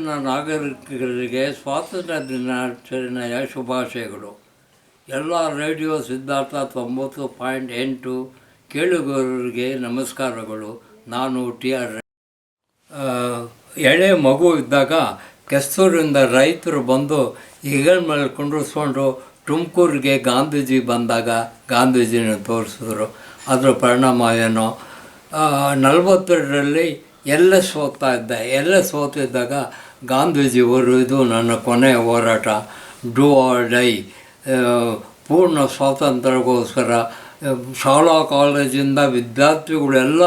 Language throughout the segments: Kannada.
ನಾಡಿನ ನಾಗರಿಕರಿಗೆ ಸ್ವಾತಂತ್ರ್ಯ ದಿನಾಚರಣೆಯ ಶುಭಾಶಯಗಳು? ಎಲ್ಲ ರೇಡಿಯೋ ಸಿದ್ಧಾರ್ಥ ತೊಂಬತ್ತು ಪಾಯಿಂಟ್ ಎಂಟು ಕೇಳುಗರಿಗೆ ನಮಸ್ಕಾರಗಳು. ನಾನು ಟಿ ಆರ್ ಎಳೆ ಮಗು ಇದ್ದಾಗ ಕೆಸ್ತೂರಿಂದ ರೈತರು ಬಂದು ಈಗ ಮೇಲೆ ಕುಂಡ್ರಿಸ್ಕೊಂಡು ತುಮಕೂರಿಗೆ ಗಾಂಧೀಜಿ ಬಂದಾಗ ಗಾಂಧೀಜಿನ ತೋರಿಸಿದ್ರು. ಅದರ ಪರಿಣಾಮ ಏನೋ? ನಲವತ್ತೆರಡರಲ್ಲಿ ಎಲ್ಲ ಸೋತಾ ಇದ್ದೆ. ಎಲ್ಲ ಸೋತಿದ್ದಾಗ ಗಾಂಧೀಜಿಯವರು ಇದು ನನ್ನ ಕೊನೆಯ ಹೋರಾಟ. ಡೂ ಆರ್ ಡೈ ಪೂರ್ಣ ಸ್ವಾತಂತ್ರ್ಯಕ್ಕೋಸ್ಕರ ಶಾಲಾ ಕಾಲೇಜಿಂದ ವಿದ್ಯಾರ್ಥಿಗಳೆಲ್ಲ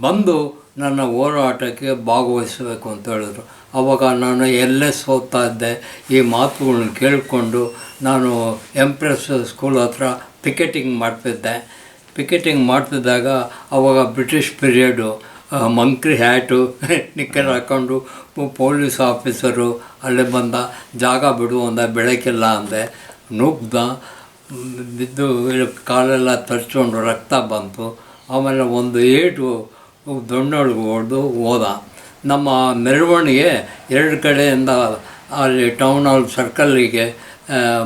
ಬಂದು ನನ್ನ ಹೋರಾಟಕ್ಕೆ ಭಾಗವಹಿಸಬೇಕು ಅಂತ ಹೇಳಿದ್ರು. ಆವಾಗ ನಾನು ಎಲ್ಲೇ ಸೋತಾ ಇದ್ದೆ. ಈ ಮಾತುಗಳನ್ನ ಕೇಳಿಕೊಂಡು ನಾನು ಎಂಪ್ರೆಸ್ ಸ್ಕೂಲ್ ಹತ್ರ ಪಿಕೆಟಿಂಗ್ ಮಾಡ್ತಿದ್ದೆ. ಪಿಕೆಟಿಂಗ್ ಮಾಡ್ತಿದ್ದಾಗ ಆವಾಗ ಬ್ರಿಟಿಷ್ ಪೀರಿಯಡು ಮಂಕ್ರಿ ಹ್ಯಾಟು ನಿಕ್ಕರ್ ಹಾಕ್ಕೊಂಡು ಪೊಲೀಸ್ ಆಫೀಸರು ಅಲ್ಲಿ ಬಂದ, ಜಾಗ ಬಿಡು ಅಂದ, ಬೆಳಕಿಲ್ಲ ಅಂದೆ. ನುಗ್ದ ಬಿದ್ದು ಕಾಲೆಲ್ಲ ತರ್ಚ್ಕೊಂಡು ರಕ್ತ ಬಂತು. ಆಮೇಲೆ ಒಂದು ಏಟು ದೊಣ್ಣೊಳಗೆ ಹೊಡೆದು ಹೋದ. ನಮ್ಮ ಮೆರವಣಿಗೆ ಎರಡು ಕಡೆಯಿಂದ ಅಲ್ಲಿ ಟೌನ್ ಹಾಲ್ ಸರ್ಕಲ್ಲಿಗೆ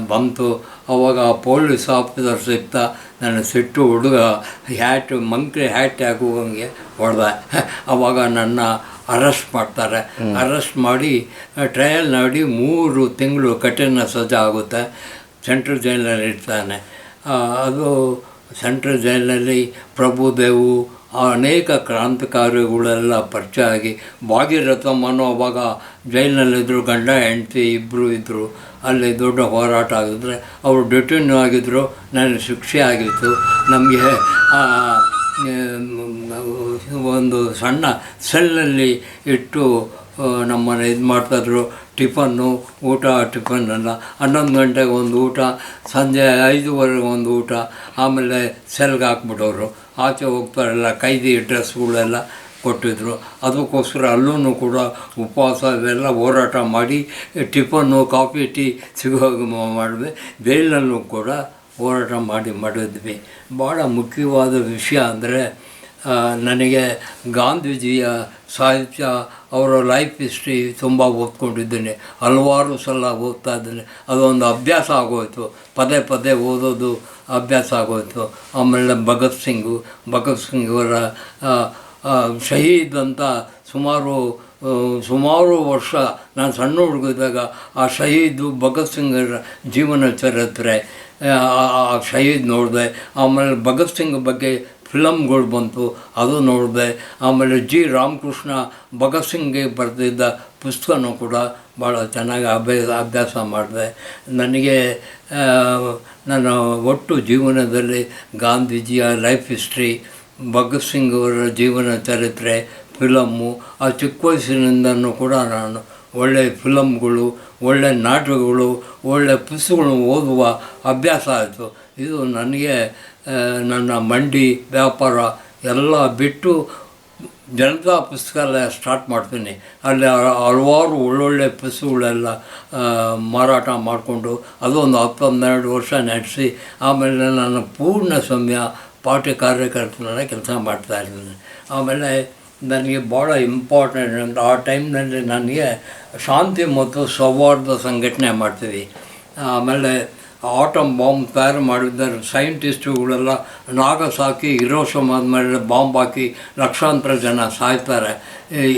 ಬಂತು. ಅವಾಗ ಪೊಲೀಸ್ ಆಫೀಸರ್ ಸಿಗ್ತ ನನ್ನ ಸಿಟ್ಟು ಹುಡುಗ ಹ್ಯಾಟ್ ಮಂಕ್ರಿ ಹ್ಯಾಟ್ ಹಾಕುವಂಗೆ ಹೊಡೆದ. ಅವಾಗ ನನ್ನ ಅರೆಸ್ಟ್ ಮಾಡ್ತಾರೆ. ಅರೆಸ್ಟ್ ಮಾಡಿ ಟ್ರಯಲ್ ಮಾಡಿ ಮೂರು ತಿಂಗಳು ಕಠಿಣ ಸಜಾ ಆಗುತ್ತೆ. ಸೆಂಟ್ರಲ್ ಜೈಲಲ್ಲಿ ಇರ್ತಾನೆ. ಅದು ಸೆಂಟ್ರಲ್ ಜೈಲಲ್ಲಿ ಪ್ರಭುದೇವು ಅನೇಕ ಕ್ರಾಂತಿಕಾರಿಗಳೆಲ್ಲ ಪರಿಚಯ ಆಗಿ ಭಾಗೀರಥಮ್ಮನೂ ಅವಾಗ ಜೈಲಿನಲ್ಲಿದ್ದರು ಗಂಡ ಹೆಂಡತಿ ಇಬ್ಬರು ಇದ್ದರು ಅಲ್ಲಿ ದೊಡ್ಡ ಹೋರಾಟ ಆಗಿದ್ರೆ ಅವರು ಡಿಟೈನ್ ಆಗಿದ್ದರು ನನಗೆ ಶಿಕ್ಷೆ ಆಗಿತ್ತು. ನಮಗೆ ಒಂದು ಸಣ್ಣ ಸೆಲ್ಲಲ್ಲಿ ಇಟ್ಟು ನಮ್ಮನ್ನು ಇದು ಮಾಡ್ತಾಯಿದ್ರು. ಟಿಫನ್ನು, ಊಟ ಟಿಫನ್ನೆಲ್ಲ ಹನ್ನೊಂದು ಗಂಟೆಗೆ ಒಂದು ಊಟ, ಸಂಜೆ ಐದುವರೆಗೆ ಒಂದು ಊಟ, ಆಮೇಲೆ ಸೆಲ್ಗೆ ಹಾಕ್ಬಿಟ್ಟವರು. ಆಚೆ ಹೋಗ್ತಾರೆಲ್ಲ, ಕೈದಿ ಡ್ರೆಸ್ಗಳೆಲ್ಲ ಕೊಟ್ಟಿದ್ರು. ಅದಕ್ಕೋಸ್ಕರ ಅಲ್ಲೂ ಕೂಡ ಉಪವಾಸ ಇವೆಲ್ಲ ಹೋರಾಟ ಮಾಡಿ, ಟಿಫನ್ನು, ಕಾಫಿ, ಟೀ ಸಿಗೋ ಮಾಡಿದ್ವಿ. ಜೈಲಲ್ಲೂ ಕೂಡ ಹೋರಾಟ ಮಾಡಿ ಮಾಡಿದ್ವಿ. ಭಾಳ ಮುಖ್ಯವಾದ ವಿಷಯ ಅಂದರೆ ನನಗೆ ಗಾಂಧೀಜಿಯ ಸಾಹಿತ್ಯ, ಅವರ ಲೈಫ್ ಹಿಸ್ಟ್ರಿ ತುಂಬ ಓದ್ಕೊಂಡಿದ್ದೇನೆ. ಹಲವಾರು ಸಲ ಓದ್ತಾ ಇದ್ದೇನೆ. ಅದೊಂದು ಅಭ್ಯಾಸ ಆಗೋಯ್ತು. ಪದೇ ಪದೇ ಓದೋದು ಅಭ್ಯಾಸ ಆಗೋಯ್ತು. ಆಮೇಲೆ ಭಗತ್ ಸಿಂಗು, ಭಗತ್ ಸಿಂಗ್ ಅವರ ಶಹೀದ್ ಅಂತ ಸುಮಾರು ಸುಮಾರು ವರ್ಷ ನಾನು ಸಣ್ಣ ಹುಡುಗಿದ್ದಾಗ ಆ ಶಹೀದು, ಭಗತ್ ಸಿಂಗರ ಜೀವನ ಚರಿತ್ರೆ ಆ ಶಹೀದ್ ನೋಡಿದೆ. ಆಮೇಲೆ ಭಗತ್ ಸಿಂಗ್ ಬಗ್ಗೆ ಫಿಲಮ್ಗಳು ಬಂತು. ಅದು ನೋಡಿದೆ. ಆಮೇಲೆ ಜಿ. ರಾಮಕೃಷ್ಣ, ಭಗತ್ ಸಿಂಗ್ಗೆ ಬರೆದಿದ್ದ ಪುಸ್ತಕನೂ ಕೂಡ ಭಾಳ ಚೆನ್ನಾಗಿ ಅಭ್ಯಾಸ ಅಭ್ಯಾಸ ಮಾಡಿದೆ. ನನಗೆ ನನ್ನ ಒಟ್ಟು ಜೀವನದಲ್ಲಿ ಗಾಂಧೀಜಿಯ ಲೈಫ್ ಹಿಸ್ಟ್ರಿ, ಭಗತ್ ಸಿಂಗ್ ಅವರ ಜೀವನ ಚರಿತ್ರೆ ಫಿಲಮ್ಮು ಆ ಚಿಕ್ಕ ವಯಸ್ಸಿನಿಂದನೂ ಕೂಡ ನಾನು ಒಳ್ಳೆಯ ಫಿಲಮ್ಗಳು ಒಳ್ಳೆಯ ನಾಟಕಗಳು ಒಳ್ಳೆಯ ಪುಸ್ತಕಗಳನ್ನು ಓದುವ ಅಭ್ಯಾಸ ಆಯಿತು. ಇದು ನನಗೆ ನನ್ನ ಮಂಡಿ, ವ್ಯಾಪಾರ ಎಲ್ಲ ಬಿಟ್ಟು ಜನತಾ ಪುಸ್ತಕಾಲಯ ಸ್ಟಾರ್ಟ್ ಮಾಡ್ತೀನಿ. ಅಲ್ಲಿ ಹಲವಾರು ಒಳ್ಳೊಳ್ಳೆ ಪುಸ್ತಕಗಳೆಲ್ಲ ಮಾರಾಟ ಮಾಡಿಕೊಂಡು ಅದೊಂದು ಹತ್ತು ಹನ್ನೆರಡು ವರ್ಷ ನಡೆಸಿ, ಆಮೇಲೆ ನನ್ನ ಪೂರ್ಣ ಸಮಯ ಪಾರ್ಟಿ ಕಾರ್ಯಕರ್ತನ ಕೆಲಸ ಮಾಡ್ತಾ ಇದ್ದೀನಿ. ಆಮೇಲೆ ನನಗೆ ಭಾಳ ಇಂಪಾರ್ಟೆಂಟ್ ಅಂತ, ಆ ಟೈಮ್ನಲ್ಲಿ ನನಗೆ ಶಾಂತಿ ಮತ್ತು ಸೌಹಾರ್ದ ಸಂಘಟನೆ ಮಾಡ್ತೀವಿ. ಆಮೇಲೆ ಆಟಮ್ ಬಾಂಬ್ ತಯಾರು ಮಾಡಿದ್ದಾರೆ. ಸೈಂಟಿಸ್ಟುಗಳೆಲ್ಲ ನಾಗಸಾಕಿ ಹಿರೋಶಮ್ ಆದಮೇಲೆ ಬಾಂಬ್ ಹಾಕಿ ಲಕ್ಷಾಂತರ ಜನ ಸಾಯ್ತಾರೆ.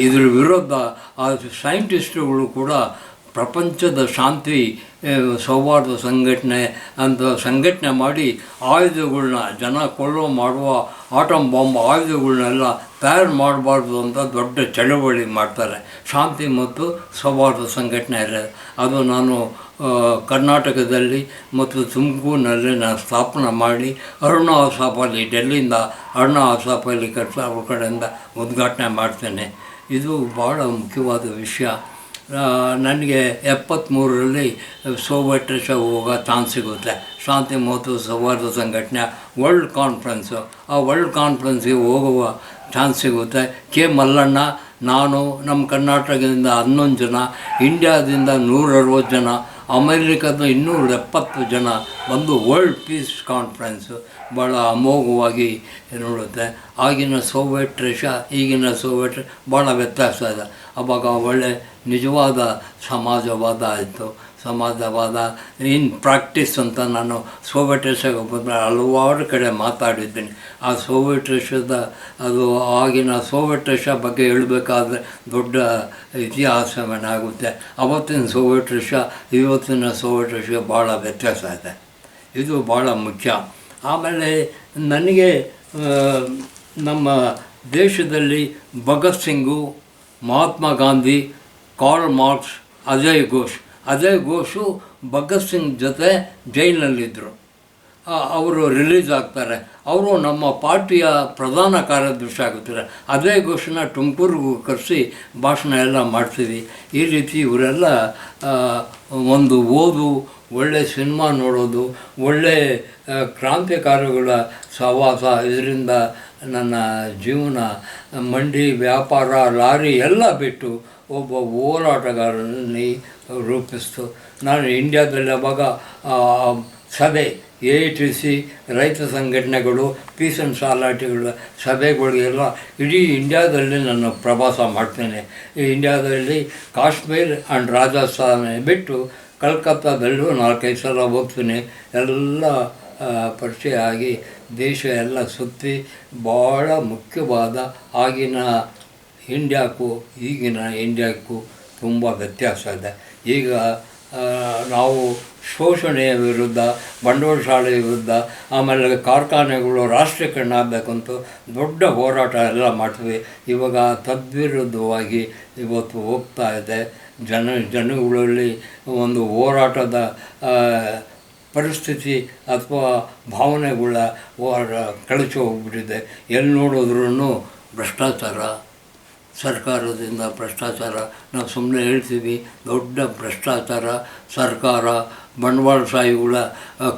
ಇದ್ರ ವಿರುದ್ಧ ಆ ಸೈಂಟಿಸ್ಟುಗಳು ಕೂಡ ಪ್ರಪಂಚದ ಶಾಂತಿ ಸೌಹಾರ್ದ ಸಂಘಟನೆ ಅಂತ ಸಂಘಟನೆ ಮಾಡಿ ಆಯುಧಗಳನ್ನ ಜನ ಕೊಲ್ಲೋ ಮಾಡುವ ಆಟಮ್ ಬಾಂಬ್ ಆಯುಧಗಳನ್ನೆಲ್ಲ ತಯಾರು ಮಾಡಬಾರ್ದು ಅಂತ ದೊಡ್ಡ ಚಳವಳಿ ಮಾಡ್ತಾರೆ. ಶಾಂತಿ ಮತ್ತು ಸೌಹಾರ್ದ ಸಂಘಟನೆ ಇರೋದು ಅದು ನಾನು ಕರ್ನಾಟಕದಲ್ಲಿ ಮತ್ತು ತುಮಕೂರಿನಲ್ಲಿ ನಾನು ಸ್ಥಾಪನೆ ಮಾಡಿ ಅರುಣ ಆಸಾಪಲ್ಲಿ ಡೆಲ್ಲಿಯಿಂದ ಅರುಣ ಆಸಾಪಲ್ಲಿ ಕಟ್ಟ ಕಡೆಯಿಂದ ಉದ್ಘಾಟನೆ ಮಾಡ್ತೇನೆ. ಇದು ಭಾಳ ಮುಖ್ಯವಾದ ವಿಷಯ. ನನಗೆ ಎಪ್ಪತ್ತ್ಮೂರರಲ್ಲಿ ಸೋವಿಯಟ್ ರಷ್ಯಾ ಹೋಗೋ ಚಾನ್ಸ್ ಸಿಗುತ್ತೆ. ಶಾಂತಿ ಮತ್ತು ಸೌಹಾರ್ದ ಸಂಘಟನೆ, ವರ್ಲ್ಡ್ ಕಾನ್ಫರೆನ್ಸು. ಆ ವರ್ಲ್ಡ್ ಕಾನ್ಫರೆನ್ಸ್ಗೆ ಹೋಗುವ ಚಾನ್ಸ್ ಸಿಗುತ್ತೆ. ಕೆ ಮಲ್ಲಣ್ಣ, ನಾನು ನಮ್ಮ ಕರ್ನಾಟಕದಿಂದ ಹನ್ನೊಂದು ಜನ, ಇಂಡಿಯಾದಿಂದ ನೂರ ಅರವತ್ತು ಜನ ಅಮೇರಿಕದ ಇನ್ನೂರ ಎಪ್ಪತ್ತು ಜನ ಬಂದು ವರ್ಲ್ಡ್ ಪೀಸ್ ಕಾನ್ಫರೆನ್ಸು ಭಾಳ ಅಮೋಘವಾಗಿ ನೋಡುತ್ತೆ. ಆಗಿನ ಸೋವಿಯಟ್ ರಷ್ಯಾ ಈಗಿನ ಸೋವಿಯಟ್ ಭಾಳ ವ್ಯತ್ಯಾಸ ಇದೆ. ಅವಾಗ ಒಳ್ಳೆ ನಿಜವಾದ ಸಮಾಜವಾದ ಆಯಿತು. ಸಮಾಜವಾದ, ಇನ್ ಪ್ರಾಕ್ಟೀಸ್ ಅಂತ ನಾನು ಸೋವಿಯಟ್ ಬಂದರೆ ಹಲವಾರು ಕಡೆ ಮಾತಾಡಿದ್ದೀನಿ. ಆ ಸೋವಿಯಟ್ ರಷ್ಯಾದ ಅದು ಆಗಿನ ಸೋವಿಯಟ್ ರಷ್ಯಾ ಬಗ್ಗೆ ಹೇಳಬೇಕಾದ್ರೆ ದೊಡ್ಡ ಇತಿಹಾಸವೇನಾಗುತ್ತೆ ಅವತ್ತಿನ ಸೋವಿಯಟ್ ರಷ್ಯಾ ಇವತ್ತಿನ ಸೋವಿಯಟ್ ರಷ್ಯಾ ಭಾಳ ವ್ಯತ್ಯಾಸ ಇದೆ. ಇದು ಭಾಳ ಮುಖ್ಯ. ಆಮೇಲೆ ನನಗೆ ನಮ್ಮ ದೇಶದಲ್ಲಿ ಭಗತ್ ಸಿಂಗು, ಮಹಾತ್ಮ ಗಾಂಧಿ, ಕಾರ್ಲ್ ಮಾರ್ಕ್ಸ್, ಅಜಯ್ ಘೋಷ್ ಅಜಯ್ ಘೋಷು ಭಗತ್ ಸಿಂಗ್ ಜೊತೆ ಜೈಲಿನಲ್ಲಿದ್ದರು ಅವರು ರಿಲೀಸ್ ಆಗ್ತಾರೆ. ಅವರು ನಮ್ಮ ಪಾರ್ಟಿಯ ಪ್ರಧಾನ ಕಾರ್ಯದರ್ಶಿ ಆಗುತ್ತಾರೆ ಅದೇ ಘೋಷನ ತುಮಕೂರಿಗೂ ಕರೆಸಿ ಭಾಷಣ ಎಲ್ಲ ಮಾಡ್ತೀವಿ. ಈ ರೀತಿ ಇವರೆಲ್ಲ ಒಂದು ಓದು, ಒಳ್ಳೆ ಸಿನಿಮಾ ನೋಡೋದು, ಒಳ್ಳೆ ಕ್ರಾಂತಿಕಾರಿಗಳ ಸಹವಾಸ, ಇದರಿಂದ ನನ್ನ ಜೀವನ, ಮಂಡಿ, ವ್ಯಾಪಾರ, ಲಾರಿ ಎಲ್ಲ ಬಿಟ್ಟು ಒಬ್ಬ ಹೋರಾಟಗಾರನಲ್ಲಿ ರೂಪಿಸ್ತು. ನಾನು ಇಂಡಿಯಾದಲ್ಲಿ ಅವಾಗ ಸಭೆ, ಎ ಟಿ ಸಿ ರೈತ ಸಂಘಟನೆಗಳು, ಪೀಸ್ ಆ್ಯಂಡ್ ಸಾಲಾಟಿಗಳ ಸಭೆಗಳಿಗೆಲ್ಲ ಇಡೀ ಇಂಡ್ಯಾದಲ್ಲಿ ನಾನು ಪ್ರವಾಸ ಮಾಡ್ತೇನೆ. ಈ ಇಂಡ್ಯಾದಲ್ಲಿ ಕಾಶ್ಮೀರ್ ಆ್ಯಂಡ್ ರಾಜಸ್ಥಾನ ಬಿಟ್ಟು ಕಲ್ಕತ್ತಾದಲ್ಲೂ ನಾಲ್ಕೈದು ಸಲ ಹೋಗ್ತೀನಿ. ಎಲ್ಲ ಪರಿಚಯ ಆಗಿ ದೇಶ ಎಲ್ಲ ಸುತ್ತಿ ಭಾಳ ಮುಖ್ಯವಾದ ಆಗಿನ ಇಂಡ್ಯಾಕ್ಕೂ ಈಗಿನ ಇಂಡ್ಯಾಕ್ಕೂ ತುಂಬ ವ್ಯತ್ಯಾಸ ಇದೆ. ಈಗ ನಾವು ಶೋಷಣೆಯ ವಿರುದ್ಧ ಬಂಡವಾಳಶಾಲೆಯ ವಿರುದ್ಧ, ಆಮೇಲೆ ಕಾರ್ಖಾನೆಗಳು ರಾಷ್ಟ್ರೀಕರಣ ಆಗಬೇಕಂತ ದೊಡ್ಡ ಹೋರಾಟ ಎಲ್ಲ ಮಾಡ್ತೀವಿ. ಇವಾಗ ತದ್ವಿರುದ್ಧವಾಗಿ ಇವತ್ತು ಹೋಗ್ತಾ ಇದೆ. ಜನ, ಜನಗಳಲ್ಲಿ ಒಂದು ಹೋರಾಟದ ಪರಿಸ್ಥಿತಿ ಅಥವಾ ಭಾವನೆಗಳ ಹೋರಾಟ ಕಳಚಿ ಹೋಗ್ಬಿಟ್ಟಿದೆ. ಎಲ್ಲಿ ನೋಡಿದ್ರೂ ಭ್ರಷ್ಟಾಚಾರ. ಸರ್ಕಾರದಿಂದ ಭ್ರಷ್ಟಾಚಾರ, ನಾವು ಸುಮ್ಮನೆ ಹೇಳ್ತೀವಿ, ದೊಡ್ಡ ಭ್ರಷ್ಟಾಚಾರ, ಸರ್ಕಾರ ಬಂಡವಾಳಶಾಹಿಗಳ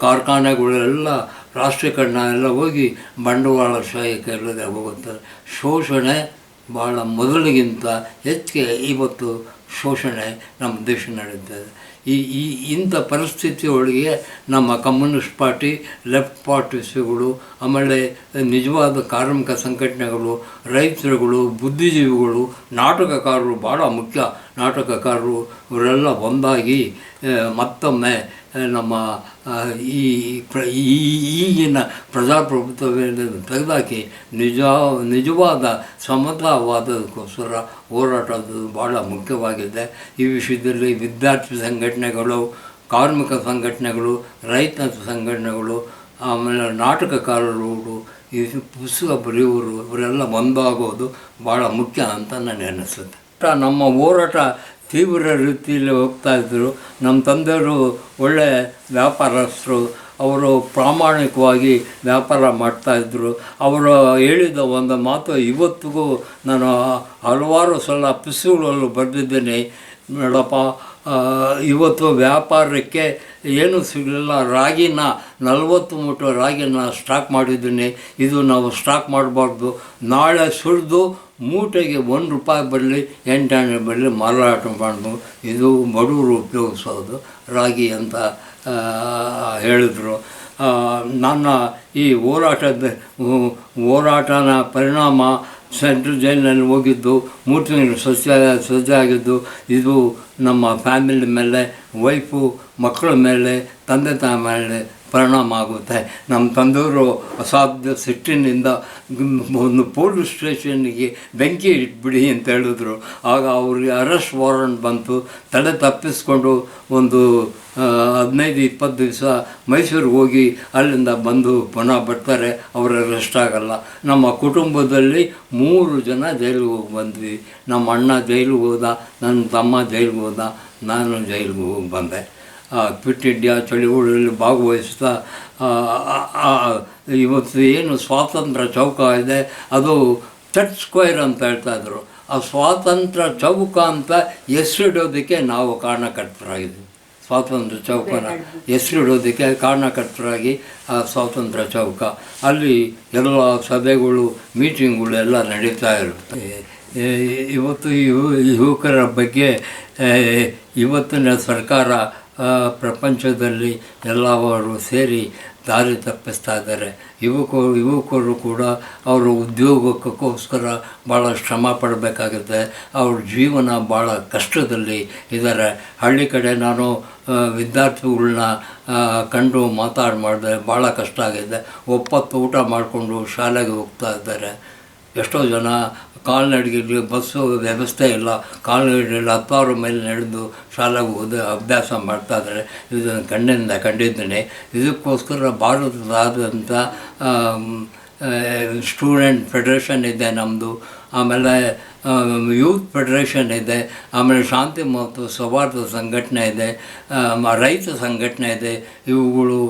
ಕಾರ್ಖಾನೆಗಳೆಲ್ಲ ರಾಷ್ಟ್ರೀಕರಣ ಎಲ್ಲ ಹೋಗಿ ಬಂಡವಾಳಶಾಹಿ ಹೋಗುತ್ತೆ ಶೋಷಣೆ ಭಾಳ ಮೊದಲಿಗಿಂತ ಹೆಚ್ಚಿಗೆ, ಇವತ್ತು ಶೋಷಣೆ ನಮ್ಮ ದೇಶ ನಡೀತದೆ ಈ ಈ, ಇಂಥ ಪರಿಸ್ಥಿತಿ ಒಳಗೆ ನಮ್ಮ ಕಮ್ಯುನಿಸ್ಟ್ ಪಾರ್ಟಿ, ಲೆಫ್ಟ್ ಪಾರ್ಟಿಸುಗಳು, ಆಮೇಲೆ ನಿಜವಾದ ಕಾರ್ಮಿಕ ಸಂಘಟನೆಗಳು, ರೈತರುಗಳು, ಬುದ್ಧಿಜೀವಿಗಳು, ನಾಟಕಕಾರರು ಭಾಳ ಮುಖ್ಯ ನಾಟಕಕಾರರು ಇವರೆಲ್ಲ ಒಂದಾಗಿ ಮತ್ತೊಮ್ಮೆ ನಮ್ಮ ಈ ಪ್ರ- ಈಗಿನ ಪ್ರಜಾಪ್ರಭುತ್ವವನ್ನು ತೆಗೆದಾಕಿ ನಿಜ, ನಿಜವಾದ ಸಮತಾವಾದಕ್ಕೋಸ್ಕರ ಹೋರಾಟದ್ದು ಭಾಳ ಮುಖ್ಯವಾಗಿದೆ. ಈ ವಿಷಯದಲ್ಲಿ ವಿದ್ಯಾರ್ಥಿ ಸಂಘಟನೆಗಳು, ಕಾರ್ಮಿಕ ಸಂಘಟನೆಗಳು, ರೈತ ಸಂಘಟನೆಗಳು, ಆಮೇಲೆ ನಾಟಕಕಾರರು, ಈ ಪುಸ್ತಕ ಬರೆಯುವರು ಇವರೆಲ್ಲ ಒಂದಾಗೋದು ಭಾಳ ಮುಖ್ಯ ಅಂತ ನನಗೆ ಅನ್ನಿಸುತ್ತೆ ನಮ್ಮ ಹೋರಾಟ ತೀವ್ರ ರೀತಿಯಲ್ಲಿ ಹೋಗ್ತಾ ಇದ್ದರು ನಮ್ಮ ತಂದೆಯವರು ಒಳ್ಳೆ ವ್ಯಾಪಾರಸ್ಥರು. ಅವರು ಪ್ರಾಮಾಣಿಕವಾಗಿ ವ್ಯಾಪಾರ ಮಾಡ್ತಾಯಿದ್ರು ಅವರು ಹೇಳಿದ ಒಂದು ಮಾತು ಇವತ್ತಿಗೂ ನಾನು ಹಲವಾರು ಸಲ ಪುಸ್ತಕಗಳಲ್ಲೂ ಬರೆದಿದ್ದೇನೆ. ನೋಡಪ್ಪ ಇವತ್ತು ವ್ಯಾಪಾರಕ್ಕೆ ಏನೂ ಸಿಗಲಿಲ್ಲ. ರಾಗಿನ ನಲವತ್ತು ಮೂಟೆ ರಾಗಿನ ಸ್ಟಾಕ್ ಮಾಡಿದ್ದೀನಿ. ಇದು ನಾವು ಸ್ಟಾಕ್ ಮಾಡಬಾರ್ದು. ನಾಳೆ ಸುರಿದು ಮೂಟೆಗೆ ಒಂದು ರೂಪಾಯಿ ಬರಲಿ ಎಂಟಾಣೆ ಬರಲಿ ಮಾರಾಟ ಮಾಡೋದು. ಇದು ಬಡವರು ಉಪಯೋಗಿಸೋದು. ರಾಗಿ ಅಂತ ಹೇಳಿದರು. ನನ್ನ ಈ ಹೋರಾಟದ ಹೋರಾಟನ ಪರಿಣಾಮ ಸೆಂಟ್ರಲ್ ಜೈಲಿನಲ್ಲಿ ಹೋಗಿದ್ದು ಮೂರು ತಿಂಗಳು ಸ್ವಚ್ಛ ಸ್ವಚ್ಛ ಆಗಿದ್ದು ಇದು ನಮ್ಮ ಫ್ಯಾಮಿಲಿ ಮೇಲೆ, ವೈಫು ಮಕ್ಕಳ ಮೇಲೆ, ತಂದೆ ತಾಯಿ ಮೇಲೆ ಪರಿಣಾಮ ಆಗುತ್ತೆ ನಮ್ಮ ತಂದೆಯವರು ಅಸಾಧ್ಯ ಸಿಟ್ಟಿನಿಂದ ಒಂದು ಪೊಲೀಸ್ ಸ್ಟೇಷನ್ನಿಗೆ ಬೆಂಕಿ ಇಟ್ಬಿಡಿ ಅಂತ ಹೇಳಿದ್ರು. ಆಗ ಅವ್ರಿಗೆ ಅರೆಸ್ಟ್ ವಾರಂಟ್ ಬಂತು. ತಡೆ ತಪ್ಪಿಸ್ಕೊಂಡು ಒಂದು ಹದಿನೈದು, ಇಪ್ಪತ್ತು ದಿವಸ ಮೈಸೂರಿಗೆ ಹೋಗಿ ಅಲ್ಲಿಂದ ಬಂದು ಪುನಃ ಬರ್ತಾರೆ. ಅವರ ಅರೆಸ್ಟ್ ಆಗಲ್ಲ. ನಮ್ಮ ಕುಟುಂಬದಲ್ಲಿ ಮೂರು ಜನ ಜೈಲಿಗೆ ಹೋಗಿ ಬಂದ್ವಿ. ನಮ್ಮ ಅಣ್ಣ ಜೈಲಿಗೆ ಹೋದ, ನನ್ನ ತಮ್ಮ ಜೈಲಿಗೆ ಹೋದ, ನಾನು ಜೈಲಿಗೆ ಹೋಗಿ ಬಂದೆ. ಕ್ವಿಟ್ ಇಂಡಿಯಾ ಚಳುವಳಿಯಲ್ಲಿ ಭಾಗವಹಿಸ್ತಾ ಇವತ್ತು ಏನು ಸ್ವಾತಂತ್ರ್ಯ ಚೌಕ ಇದೆ, ಅದು ಚರ್ಚ್ ಸ್ಕ್ವೇರ್ ಅಂತ ಹೇಳ್ತಾ ಇದ್ರು. ಆ ಸ್ವಾತಂತ್ರ್ಯ ಚೌಕ ಅಂತ ಹೆಸರಿಡೋದಕ್ಕೆ ನಾವು ಕಾರಣಕರ್ತರಾಗಿದ್ವಿ. ಸ್ವಾತಂತ್ರ್ಯ ಚೌಕನ ಹೆಸರಿಡೋದಕ್ಕೆ ಕಾರಣಕರ್ತರಾಗಿ ಆ ಸ್ವಾತಂತ್ರ್ಯ ಚೌಕ. ಅಲ್ಲಿ ಎಲ್ಲ ಸಭೆಗಳು ಮೀಟಿಂಗ್ಗಳು ಎಲ್ಲ ನಡೀತಾ ಇರುತ್ತೆ. ಇವತ್ತು ಯುವ ಯುವಕರ ಬಗ್ಗೆ ಇವತ್ತಿನ ಸರ್ಕಾರ ಪ್ರಪಂಚದಲ್ಲಿ ಎಲ್ಲವರು ಸೇರಿ ದಾರಿ ತಪ್ಪಿಸ್ತಾ ಇದ್ದಾರೆ. ಯುವಕರು ಯುವಕರು ಕೂಡ ಅವರು ಉದ್ಯೋಗಕ್ಕೋಸ್ಕರ ಭಾಳ ಶ್ರಮ ಪಡಬೇಕಾಗುತ್ತೆ. ಅವ್ರ ಜೀವನ ಭಾಳ ಕಷ್ಟದಲ್ಲಿ ಇದ್ದಾರೆ. ಹಳ್ಳಿ ಕಡೆ ನಾನು ವಿದ್ಯಾರ್ಥಿಗಳನ್ನ ಕಂಡು ಮಾತಾಡಿ ಮಾಡಿದೆ ಭಾಳ ಕಷ್ಟ ಆಗಿದೆ. ಒಪ್ಪತ್ತು ಊಟ ಮಾಡಿಕೊಂಡು ಶಾಲೆಗೆ ಹೋಗ್ತಾ ಇದ್ದಾರೆ. ಎಷ್ಟೋ ಜನ ಕಾಲ್ನಡಿಗೆಗೆ ಬಸ್ಸು ವ್ಯವಸ್ಥೆ ಇಲ್ಲ, ಕಾಲ್ನಡಿಗೆಯಲ್ಲಿ ಹತ್ತಾರು ಮೈಲ್ ನಡೆದು ಶಾಲೆಗೆ ಓದಿ ಅಭ್ಯಾಸ ಮಾಡ್ತಾಯಿದ್ದಾರೆ ಇದನ್ನು ಕಣ್ಣಿಂದ ಕಂಡಿದ್ದೇನೆ. ಇದಕ್ಕೋಸ್ಕರ ಭಾರತದಾದ್ಯಂತ ಸ್ಟೂಡೆಂಟ್ ಫೆಡರೇಷನ್ ಇದೆ ನಮ್ಮದು ಆಮೇಲೆ ಯೂತ್ ಫೆಡರೇಷನ್ ಇದೆ. ಆಮೇಲೆ ಶಾಂತಿ ಮತ್ತು ಸೌಹಾರ್ದ ಸಂಘಟನೆ ಇದೆ. ರೈತ ಸಂಘಟನೆ ಇದೆ. ಇವುಗಳು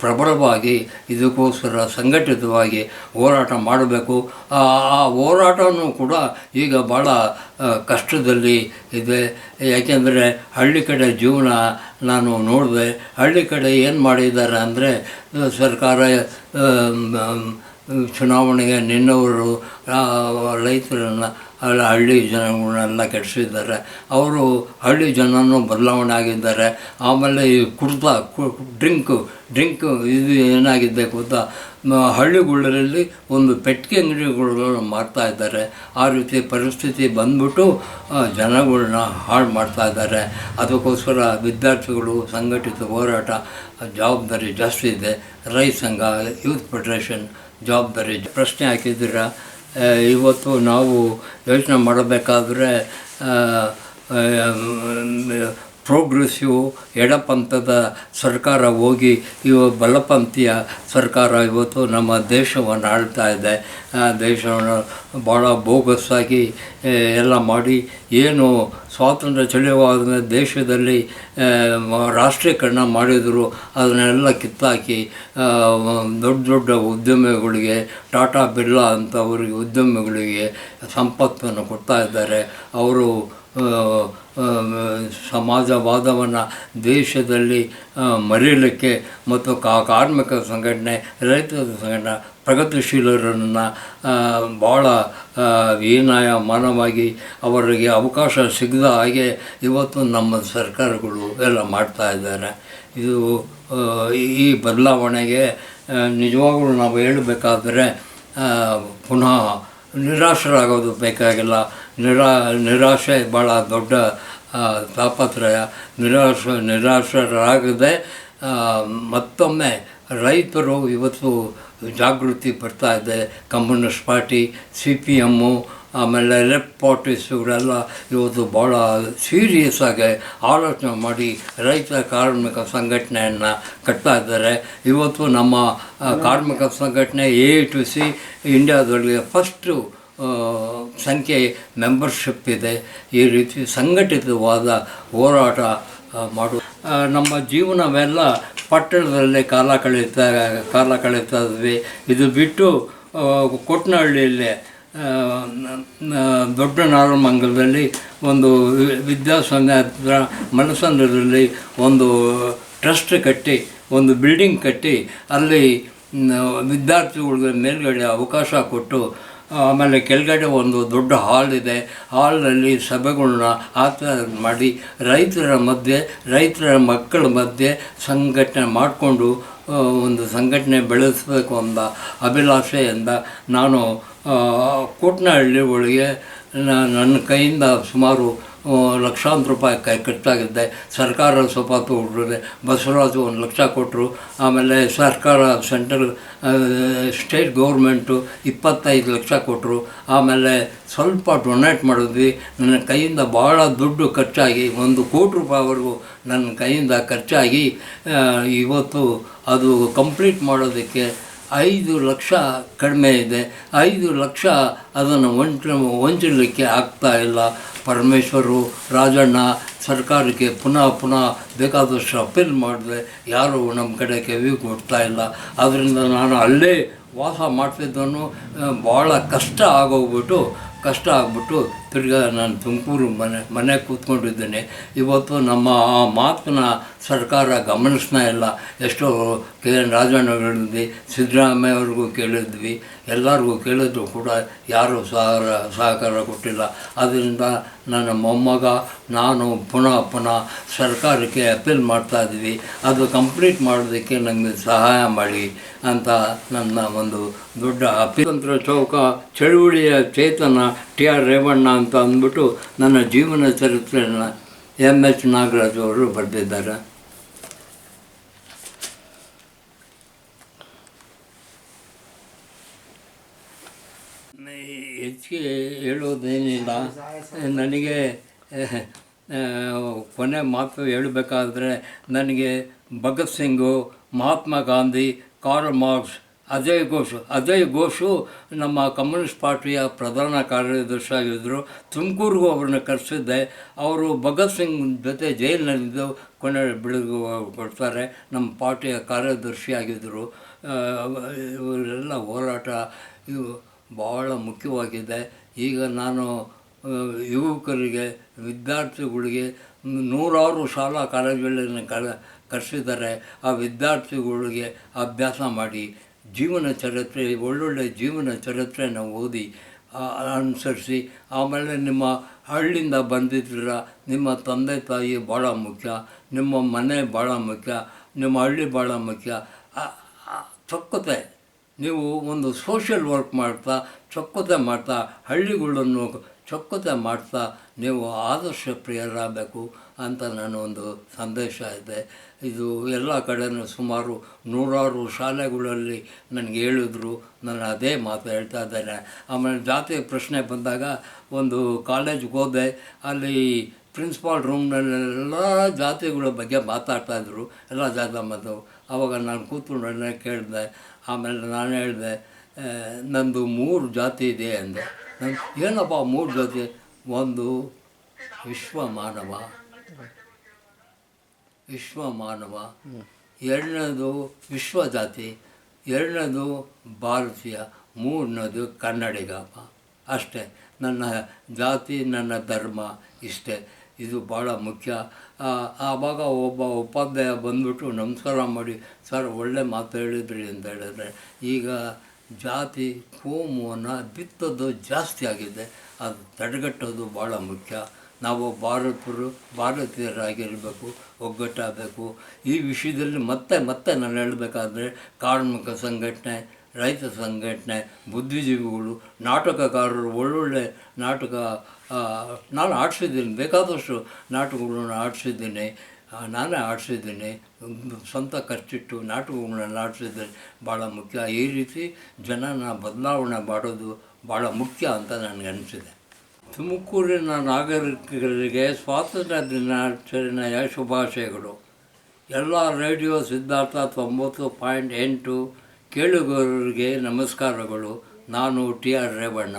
ಪ್ರಬಲವಾಗಿ ಇದಕ್ಕೋಸ್ಕರ ಸಂಘಟಿತವಾಗಿ ಹೋರಾಟ ಮಾಡಬೇಕು. ಆ ಹೋರಾಟವೂ ಕೂಡ ಈಗ ಭಾಳ ಕಷ್ಟದಲ್ಲಿ ಇದೆ. ಯಾಕೆಂದರೆ ಹಳ್ಳಿ ಕಡೆ ಜೀವನ ನಾನು ನೋಡಿದೆ, ಹಳ್ಳಿ ಕಡೆ ಏನು ಮಾಡಿದ್ದಾರೆ ಅಂದರೆ ಸರ್ಕಾರ ಚುನಾವಣೆಗೆ ನಿನ್ನವರು ರೈತರನ್ನು ಅಲ್ಲ ಹಳ್ಳಿ ಜನಗಳನ್ನೆಲ್ಲ ಕೆಡಿಸಿದ್ದಾರೆ. ಅವರು ಹಳ್ಳಿ ಜನನೂ ಬದಲಾವಣೆ ಆಗಿದ್ದಾರೆ. ಆಮೇಲೆ ಈ ಕುಡಿತ ಡ್ರಿಂಕು ಡ್ರಿಂಕು ಇದು ಏನಾಗಿದೆ ಗೊತ್ತಾ? ಹಳ್ಳಿಗಳಲ್ಲಿ ಒಂದು ಪೆಟ್ಟಿಗೆ ಅಂಗಡಿಗಳನ್ನು ಮಾರ್ತಾ ಇದ್ದಾರೆ. ಆ ರೀತಿ ಪರಿಸ್ಥಿತಿ ಬಂದ್ಬಿಟ್ಟು ಜನಗಳನ್ನ ಹಾಳು ಮಾಡ್ತಾ ಇದ್ದಾರೆ. ಅದಕ್ಕೋಸ್ಕರ ವಿದ್ಯಾರ್ಥಿಗಳು, ಸಂಘಟಿತ ಹೋರಾಟ, ಜವಾಬ್ದಾರಿ ಜಾಸ್ತಿ ಇದೆ. ರೈತ ಸಂಘ, ಯೂತ್ ಫೆಡರೇಷನ್ ಜವಾಬ್ದಾರಿ ಪ್ರಶ್ನೆ ಹಾಕಿದ್ದೀರಾ? ಇವತ್ತು ನಾವು ಯೋಚನೆ ಮಾಡಬೇಕಾದ್ರೆ ಪ್ರೋಗ್ರೆಸಿವ್ ಎಡಪಂಥದ ಸರ್ಕಾರ ಹೋಗಿ, ಇವ ಬಲಪಂಥೀಯ ಸರ್ಕಾರ ಇವತ್ತು ನಮ್ಮ ದೇಶವನ್ನು ಆಳ್ತಾ ಇದೆ. ದೇಶವನ್ನು ಭಾಳ ಬೋಗಸ್ಸಾಗಿ ಎಲ್ಲ ಮಾಡಿ, ಏನು ಸ್ವಾತಂತ್ರ್ಯ ಚಳಿಯುವಾಗ ದೇಶದಲ್ಲಿ ರಾಷ್ಟ್ರೀಕರಣ ಮಾಡಿದರು, ಅದನ್ನೆಲ್ಲ ಕಿತ್ತಾಕಿ ದೊಡ್ಡ ದೊಡ್ಡ ಉದ್ಯಮಿಗಳಿಗೆ, ಟಾಟಾ ಬಿರ್ಲಾ ಅಂಥವ್ರಿಗೆ ಉದ್ಯಮಿಗಳಿಗೆ ಸಂಪತ್ತನ್ನು ಕೊಡ್ತಾ ಇದ್ದಾರೆ. ಅವರು ಸಮಾಜವಾದವನ್ನು ದೇಶದಲ್ಲಿ ಮರೆಯಲಿಕ್ಕೆ ಮತ್ತು ಕಾ, ಕಾರ್ಮಿಕ ಸಂಘಟನೆ, ರೈತ ಸಂಘಟನೆ, ಪ್ರಗತಿಶೀಲರನ್ನು ಭಾಳ ಹೀನಾಯ ಮಾನವಾಗಿ ಅವರಿಗೆ ಅವಕಾಶ ಸಿಗದ ಹಾಗೆ ಇವತ್ತು ನಮ್ಮ ಸರ್ಕಾರಗಳು ಎಲ್ಲ ಮಾಡ್ತಾ ಇದ್ದಾರೆ. ಇದು ಈ ಬದಲಾವಣೆಗೆ ನಿಜವಾಗ್ಲೂ ನಾವು ಹೇಳಬೇಕಾದ್ರೆ ಪುನಃ ನಿರಾಶರಾಗೋದು ಬೇಕಾಗಿಲ್ಲ. ನಿರಾ, ನಿರಾಶೆ ಭಾಳ ದೊಡ್ಡ ತಾಪತ್ರಯ. ನಿರಾಶ, ನಿರಾಶರಾಗದೆ ಮತ್ತೊಮ್ಮೆ ರೈತರು ಇವತ್ತು ಜಾಗೃತಿ ಬರ್ತಾ ಇದೆ communist party, C P M ಆಮೇಲೆ ಲೆಫ್ಟ್ ಪಾರ್ಟೀಸ್ ಇವತ್ತು ಭಾಳ ಸೀರಿಯಸ್ ಆಗಿ ಆಲೋಚನೆ ಮಾಡಿ ರೈತ ಕಾರ್ಮಿಕ ಸಂಘಟನೆಯನ್ನು ಕಟ್ತಾ ಇದ್ದಾರೆ. ಇವತ್ತು ನಮ್ಮ ಕಾರ್ಮಿಕ ಸಂಘಟನೆ ಎ ಟು ಸಿ ಇಂಡಿಯಾದಲ್ಲಿ ಫಸ್ಟು ಸಂಖ್ಯೆ ಮೆಂಬರ್ಶಿಪ್ ಇದೆ. ಈ ರೀತಿ ಸಂಘಟಿತವಾದ ಹೋರಾಟ ಮಾಡು ನಮ್ಮ ಜೀವನವೆಲ್ಲ ಪಟ್ಟಣದಲ್ಲೇ ಕಾಲ ಕಳೀತಾ ಕಾಲ ಕಳೀತಾ ಇದ್ವಿ. ಇದು ಬಿಟ್ಟು ಆ, ಆ, ದೊಡ್ಡ ನಾರಮಂಗಲದಲ್ಲಿ ಒಂದು ವಿದ್ಯಾಸಂಘ ಹತ್ರ ಮನಸ್ಸಂದ್ರದಲ್ಲಿ ಒಂದು ಟ್ರಸ್ಟ್ ಕಟ್ಟಿ ಒಂದು ಬಿಲ್ಡಿಂಗ್ ಕಟ್ಟಿ ಅಲ್ಲಿ ವಿದ್ಯಾರ್ಥಿಗಳಿಗೆ ಮೇಲುಗಡೆ ಅವಕಾಶ ಕೊಟ್ಟು ಆಮೇಲೆ ಕೆಳಗಡೆ ಒಂದು ದೊಡ್ಡ ಹಾಲ್ ಇದೆ. ಹಾಲ್ನಲ್ಲಿ ಸಭೆಗಳನ್ನ ಆತ ಮಾಡಿ ರೈತರ ಮಧ್ಯೆ ರೈತರ ಮಕ್ಕಳ ಮಧ್ಯೆ ಸಂಘಟನೆ ಮಾಡಿಕೊಂಡು ಒಂದು ಸಂಘಟನೆ ಬೆಳೆಸಬೇಕು ಎಂಬ ಅಭಿಲಾಷೆಯಿಂದ ನಾನು ಕೂಟ್ನಹಳ್ಳಿ ಒಳಗೆ ನನ್ನ ಕೈಯಿಂದ ಸುಮಾರು ಲಕ್ಷಾಂತರ ರೂಪಾಯಿ ಕೈ ಖರ್ಚಾಗಿದ್ದೆ ಸರ್ಕಾರ ಸ್ವಲ್ಪ ಕೊಟ್ಟರೆ ಬಸವರಾಜು ಒಂದು ಲಕ್ಷ ಕೊಟ್ಟರು. ಆಮೇಲೆ ಸರ್ಕಾರ ಸೆಂಟ್ರಲ್ ಸ್ಟೇಟ್ ಗೌರ್ಮೆಂಟು ಇಪ್ಪತ್ತೈದು ಲಕ್ಷ ಕೊಟ್ಟರು. ಆಮೇಲೆ ಸ್ವಲ್ಪ ಡೊನೇಟ್ ಮಾಡಿದ್ವಿ. ನನ್ನ ಕೈಯಿಂದ ಭಾಳ ದುಡ್ಡು ಖರ್ಚಾಗಿ ಒಂದು ಕೋಟಿ ರೂಪಾಯಿವರೆಗೂ ನನ್ನ ಕೈಯಿಂದ ಖರ್ಚಾಗಿ ಇವತ್ತು ಅದು ಕಂಪ್ಲೀಟ್ ಮಾಡೋದಕ್ಕೆ ಐದು ಲಕ್ಷ ಕಡಿಮೆ ಇದೆ. ಐದು ಲಕ್ಷ ಅದನ್ನು ವಂಚ ವಂಚಲಿಕ್ಕೆ ಆಗ್ತಾ ಇಲ್ಲ. ಪರಮೇಶ್ವರು, ರಾಜಣ್ಣ ಸರ್ಕಾರಕ್ಕೆ ಪುನಃ ಪುನಃ ಬೇಕಾದಷ್ಟು ಅಪೀಲ್ ಮಾಡಿದೆ ಯಾರೂ ನಮ್ಮ ಕಡೆ ಕಿವಿ ಕೊಡ್ತಾ ಇಲ್ಲ. ಆದ್ದರಿಂದ ನಾನು ಅಲ್ಲೇ ವಾಸ ಮಾಡ್ತಿದ್ದನ್ನು ಭಾಳ ಕಷ್ಟ ಆಗೋಗ್ಬಿಟ್ಟು, ಕಷ್ಟ ಆಗ್ಬಿಟ್ಟು ತಿರ್ಗಾ ನಾನು ತುಮಕೂರು ಮನೆ ಮನೆ ಕೂತ್ಕೊಂಡಿದ್ದೇನೆ. ಇವತ್ತು ನಮ್ಮ ಆ ಮಾತನ್ನ ಸರ್ಕಾರ ಗಮನಿಸ್ತಾ ಇಲ್ಲ. ಎಷ್ಟೋ ಕೆ ಎನ್ ರಾಜಣ್ಣಗಳಿದ್ವಿ ಸಿದ್ದರಾಮಯ್ಯ ಅವ್ರಿಗೂ ಕೇಳಿದ್ವಿ. ಎಲ್ಲರಿಗೂ ಕೇಳಿದ್ರು ಕೂಡ ಯಾರೂ ಸಹಕಾರ ಸಹಕಾರ ಕೊಟ್ಟಿಲ್ಲ. ಅದರಿಂದ ನನ್ನ ಮೊಮ್ಮಗ, ನಾನು ಪುನಃ ಪುನಃ ಸರ್ಕಾರಕ್ಕೆ ಅಪೀಲ್ ಮಾಡ್ತಾ ಇದ್ವಿ. ಅದು ಕಂಪ್ಲೀಟ್ ಮಾಡೋದಕ್ಕೆ ನನಗೆ ಸಹಾಯ ಮಾಡಿ ಅಂತ ನನ್ನ ಒಂದು ದೊಡ್ಡ ಅಪೀಲ್. ಚೌಕ, ಚಳುವಳಿಯ ಚೇತನ ಟಿ ಆರ್ ರೇವಣ್ಣ ಅಂತ ಅಂದ್ಬಿಟ್ಟು ನನ್ನ ಜೀವನ ಚರಿತ್ರೆಯನ್ನು ಎಂ ಎಚ್ ನಾಗರಾಜ್ ಅವರು ಬರೆದಿದ್ದಾರೆ. ಹೆಚ್ಚಿಗೆ ಹೇಳೋದೇನಿಲ್ಲ. ನನಗೆ ಕೊನೆ ಮಾತು ಹೇಳಬೇಕಾದ್ರೆ ನನಗೆ ಭಗತ್ ಸಿಂಗು, ಮಹಾತ್ಮ ಗಾಂಧಿ ಕಾರ್ಲ್ ಮಾರ್ಕ್ಸ್ ಅಜಯ್ ಘೋಷ್. ಅಜಯ್ ಘೋಷು ನಮ್ಮ ಕಮ್ಯುನಿಸ್ಟ್ ಪಾರ್ಟಿಯ ಪ್ರಧಾನ ಕಾರ್ಯದರ್ಶಿ ಆಗಿದ್ದರು ತುಮಕೂರಿಗೂ ಅವ್ರನ್ನ ಕರೆಸಿದ್ದೆ. ಅವರು ಭಗತ್ ಸಿಂಗ್ ಜೊತೆ ಜೈಲಿನಲ್ಲಿದ್ದು ಕೊನೆ ಬಿಡುಗು ಕೊಡ್ತಾರೆ. ನಮ್ಮ ಪಾರ್ಟಿಯ ಕಾರ್ಯದರ್ಶಿ ಆಗಿದ್ದರು ಇವರೆಲ್ಲ ಹೋರಾಟ ಇವು ಭಾಳ ಮುಖ್ಯವಾಗಿದೆ. ಈಗ ನಾನು ಯುವಕರಿಗೆ, ವಿದ್ಯಾರ್ಥಿಗಳಿಗೆ ನೂರಾರು ಶಾಲಾ ಕಾಲೇಜುಗಳನ್ನು ಕರ ಕರೆಸಿದ್ದಾರೆ. ಆ ವಿದ್ಯಾರ್ಥಿಗಳಿಗೆ ಅಭ್ಯಾಸ ಮಾಡಿ. ಜೀವನ ಚರಿತ್ರೆ, ಒಳ್ಳೊಳ್ಳೆ ಜೀವನ ಚರಿತ್ರೆನ ಓದಿ ಅನುಸರಿಸಿ, ಆಮೇಲೆ ನಿಮ್ಮ ಹಳ್ಳಿಯಿಂದ ಬಂದಿದ್ದೀರ ನಿಮ್ಮ ತಂದೆ ತಾಯಿ ಭಾಳ ಮುಖ್ಯ, ನಿಮ್ಮ ಮನೆ ಭಾಳ ಮುಖ್ಯ, ನಿಮ್ಮ ಹಳ್ಳಿ ಭಾಳ ಮುಖ್ಯ. ಚೊಕ್ಕತೆ. ನೀವು ಒಂದು ಸೋಷಿಯಲ್ ವರ್ಕ್ ಮಾಡ್ತಾ, ಚೊಕ್ಕತೆ ಮಾಡ್ತಾ, ಹಳ್ಳಿಗಳನ್ನು ಚೊಕ್ಕತೆ ಮಾಡ್ತಾ, ನೀವು ಆದರ್ಶ ಪ್ರಿಯರಾಗಬೇಕು. ಅಂತ ನಾನು ಒಂದು ಸಂದೇಶ ಇದೆ. ಇದು ಎಲ್ಲ ಕಡೆನೂ ಸುಮಾರು ನೂರಾರು ಶಾಲೆಗಳಲ್ಲಿ ನನಗೆ ಹೇಳಿದ್ರು. ನಾನು ಅದೇ ಮಾತು ಹೇಳ್ತಾ ಇದ್ದೇನೆ. ಆಮೇಲೆ ಜಾತಿ ಪ್ರಶ್ನೆ ಬಂದಾಗ ಒಂದು ಕಾಲೇಜ್ಗೆ ಹೋದೆ. ಅಲ್ಲಿ ಪ್ರಿನ್ಸಿಪಾಲ್ ರೂಮ್ನಲ್ಲೆಲ್ಲ ಜಾತಿಗಳ ಬಗ್ಗೆ ಮಾತಾಡ್ತಾಯಿದ್ರು ಎಲ್ಲ ಜಾತಿ ಮತ್ತು ಆವಾಗ ನಾನು ಕೂತ್ಕೊಂಡು ಕೇಳಿದೆ. ಆಮೇಲೆ ನಾನು ಹೇಳಿದೆ ನಂದು ಮೂರು ಜಾತಿ ಇದೆ ಅಂದೆ. ನಾನು, ಏನಪ್ಪ ಮೂರು ಜಾತಿ? ಒಂದು ವಿಶ್ವ ಮಾನವ ವಿಶ್ವ ಮಾನವ ಎರಡನೇದು ವಿಶ್ವ ಜಾತಿ ಎರಡನೇದು ಭಾರತೀಯ, ಮೂರನೇದು ಕನ್ನಡಿಗಪ್ಪ. ಅಷ್ಟೇ, ನನ್ನ ಜಾತಿ, ನನ್ನ ಧರ್ಮ ಇಷ್ಟೇ. ಇದು ಭಾಳ ಮುಖ್ಯ. ಆವಾಗ ಒಬ್ಬ ಉಪಾಧ್ಯಾಯ ಬಂದ್ಬಿಟ್ಟು ನಮಸ್ಕಾರ ಮಾಡಿ, ಸರ್, ಒಳ್ಳೆ ಮಾತು ಹೇಳಿದ್ರಿ ಅಂತ ಹೇಳಿದ್ರೆ, ಈಗ ಜಾತಿ ಕೋಮುವನ್ನು ಬಿತ್ತೋದು ಜಾಸ್ತಿ ಆಗಿದೆ. ಅದು ತಡೆಗಟ್ಟೋದು ಭಾಳ ಮುಖ್ಯ. ನಾವು ಭಾರತರು ಭಾರತೀಯರಾಗಿರಬೇಕು, ಒಗ್ಗಟ್ಟಾಗಬೇಕು. ಈ ವಿಷಯದಲ್ಲಿ ಮತ್ತೆ ಮತ್ತೆ ನಾನು ಹೇಳಬೇಕಾದ್ರೆ ಕಾರ್ಮಿಕ ಸಂಘಟನೆ, ರೈತ ಸಂಘಟನೆ, ಬುದ್ಧಿಜೀವಿಗಳು, ನಾಟಕಕಾರರು, ಒಳ್ಳೊಳ್ಳೆ ನಾಟಕ ನಾನು ಆಡಿಸಿದ್ದೀನಿ, ಬೇಕಾದಷ್ಟು ನಾಟಕಗಳನ್ನು ಆಡಿಸಿದ್ದೀನಿ. ನಾನೇ ಆಡಿಸಿದ್ದೀನಿ. ಸ್ವಂತ ಖರ್ಚಿಟ್ಟು ನಾಟಕಗಳನ್ನ ಆಡಿಸಿದ್ದೀನಿ. ಭಾಳ ಮುಖ್ಯ. ಈ ರೀತಿ ಜನನ ಬದಲಾವಣೆ ಮಾಡೋದು ಭಾಳ ಮುಖ್ಯ ಅಂತ ನನಗೆ ಅನಿಸಿದೆ. ತುಮಕೂರಿನ ನಾಗರಿಕರಿಗೆ ಸ್ವಾತಂತ್ರ್ಯ ದಿನಾಚರಣೆಯ ಶುಭಾಶಯಗಳು. ಎಲ್ಲ ರೇಡಿಯೋ ಸಿದ್ಧಾರ್ಥ ತೊಂಬತ್ತು ಪಾಯಿಂಟ್ ಎಂಟು ಕೇಳುಗರಿಗೆ ನಮಸ್ಕಾರಗಳು. ನಾನು ಟಿ ಆರ್ ರೇವಣ್ಣ.